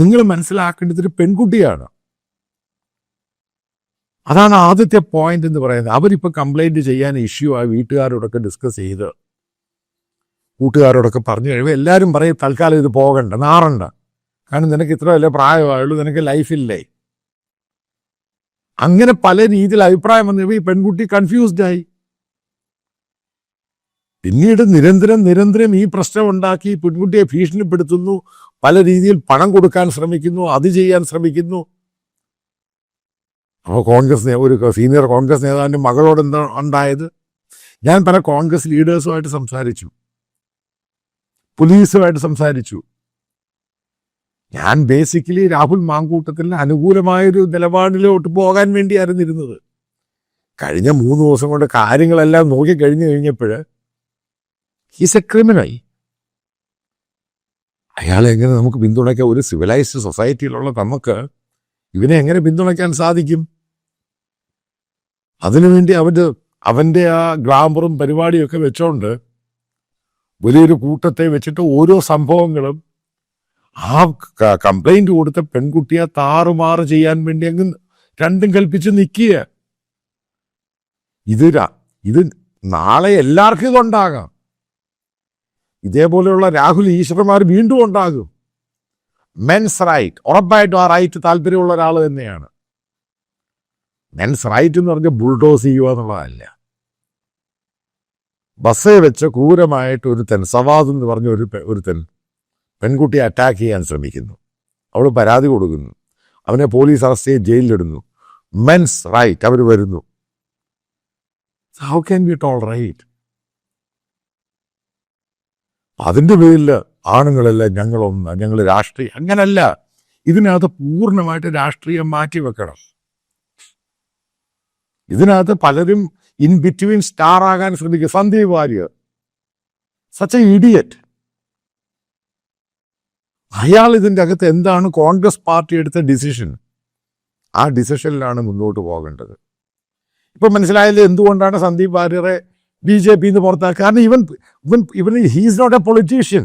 നിങ്ങൾ മനസ്സിലാക്കേണ്ടത് ഒരു പെൺകുട്ടിയാണ്. അതാണ് ആദ്യത്തെ പോയിന്റ് എന്ന് പറയുന്നത്. അവരിപ്പോൾ കംപ്ലൈന്റ് ചെയ്യാൻ ഇഷ്യൂ ആ വീട്ടുകാരോടൊക്കെ ഡിസ്കസ് ചെയ്ത് കൂട്ടുകാരോടൊക്കെ പറഞ്ഞു കഴിയുമ്പോൾ എല്ലാവരും പറയും തൽക്കാലം ഇത് പോകണ്ട നാറണ്ട. കാരണം നിനക്ക് ഇത്ര വലിയ പ്രായമായുള്ളൂ നിനക്ക് ലൈഫില്ലേ അങ്ങനെ പല രീതിയിൽ അഭിപ്രായം വന്നു. ഈ പെൺകുട്ടി കൺഫ്യൂസ്ഡ് ആയി. പിന്നീട് നിരന്തരം നിരന്തരം ഈ പ്രശ്നം ഉണ്ടാക്കി പെൺകുട്ടിയെ ഭീഷണിപ്പെടുത്തുന്നു. പല രീതിയിൽ പണം കൊടുക്കാൻ ശ്രമിക്കുന്നു അത് ചെയ്യാൻ ശ്രമിക്കുന്നു. അപ്പോൾ കോൺഗ്രസ് ഒരു സീനിയർ കോൺഗ്രസ് നേതാവിന്റെ മകളോട് എന്താ ഉണ്ടായത്? ഞാൻ പല കോൺഗ്രസ് ലീഡേഴ്സുമായിട്ട് സംസാരിച്ചു. പോലീസുമായിട്ട് സംസാരിച്ചു. ഞാൻ ബേസിക്കലി രാഹുൽ മാങ്കൂട്ടത്തിന് അനുകൂലമായൊരു നിലപാടിലോട്ട് പോകാൻ വേണ്ടിയായിരുന്നു കഴിഞ്ഞ മൂന്ന് ദിവസം കൊണ്ട് കാര്യങ്ങളെല്ലാം നോക്കി കഴിഞ്ഞു കഴിഞ്ഞപ്പോൾ ഹീസ് എ ക്രിമിനൽ അയാളെ എങ്ങനെ നമുക്ക് പിന്തുണയ്ക്കാം? ഒരു സിവിലൈസ്ഡ് സൊസൈറ്റിയിലുള്ള നമുക്ക് ഇവനെ എങ്ങനെ പിന്തുണയ്ക്കാൻ സാധിക്കും? അതിനുവേണ്ടി അവന്റെ അവന്റെ ആ ഗ്ലാമറും പരിപാടിയൊക്കെ വെച്ചോണ്ട് വലിയൊരു കൂട്ടത്തെ വെച്ചിട്ട് ഓരോ സംഭവങ്ങളും ആ കംപ്ലൈന്റ് കൊടുത്ത പെൺകുട്ടിയെ താറുമാറ് ചെയ്യാൻ വേണ്ടി അങ്ങ് രണ്ടും കൽപ്പിച്ച് നിൽക്കുക ഇത് ഇത് നാളെ എല്ലാവർക്കും ഇതുണ്ടാകാം. ഇതേപോലെയുള്ള രാഹുൽ ഈശ്വരന്മാർ വീണ്ടും ഉണ്ടാകും. മെൻസ് റൈറ്റ് ഉറപ്പായിട്ടും ആ റൈറ്റ് താല്പര്യമുള്ള ഒരാൾ തന്നെയാണ്. മെൻസ് റൈറ്റ് എന്ന് പറഞ്ഞാൽ ബുൾഡോസ് ചെയ്യുക എന്നുള്ളതല്ല. ബസ്സേ വെച്ച് ക്രൂരമായിട്ട് ഒരുത്തൻ സവാദ് എന്ന് പറഞ്ഞ ഒരു ഒരുത്തൻ പെൺകുട്ടിയെ അറ്റാക്ക് ചെയ്യാൻ ശ്രമിക്കുന്നു. അവൾ പരാതി കൊടുക്കുന്നു. അവനെ പോലീസ് അറസ്റ്റ് ചെയ്ത് ജയിലിലിടുന്നു. മെൻസ് റൈറ്റ് അവർ വരുന്നു. How can be told right അതിന്റെ പേരിൽ ആണുങ്ങളെല്ലാം ഞങ്ങളൊന്ന് ഞങ്ങൾ രാഷ്ട്രീയം അങ്ങനല്ല. ഇതിനകത്ത് പൂർണമായിട്ട് രാഷ്ട്രീയം മാറ്റി വെക്കണം. ഇതിനകത്ത് പലരും ഇൻ ബിറ്റ്വീൻ സ്റ്റാർ ആകാൻ ശ്രമിക്കുക Sandeep Warrier. Such a idiot അയാൾ ഇതിന്റെ അകത്ത് എന്താണ് കോൺഗ്രസ് പാർട്ടി എടുത്ത ഡിസിഷൻ ആ ഡിസിഷനിലാണ് മുന്നോട്ട് പോകേണ്ടത്. ഇപ്പം മനസ്സിലായത് എന്തുകൊണ്ടാണ് സന്ദീപ് വാര്യറെ ബി ജെ പിന്ന് പുറത്താക്കുക. കാരണം ഇവൻ ഇവൻ ഇവൻ ഹീസ് നോട്ട് എ പൊളിറ്റീഷ്യൻ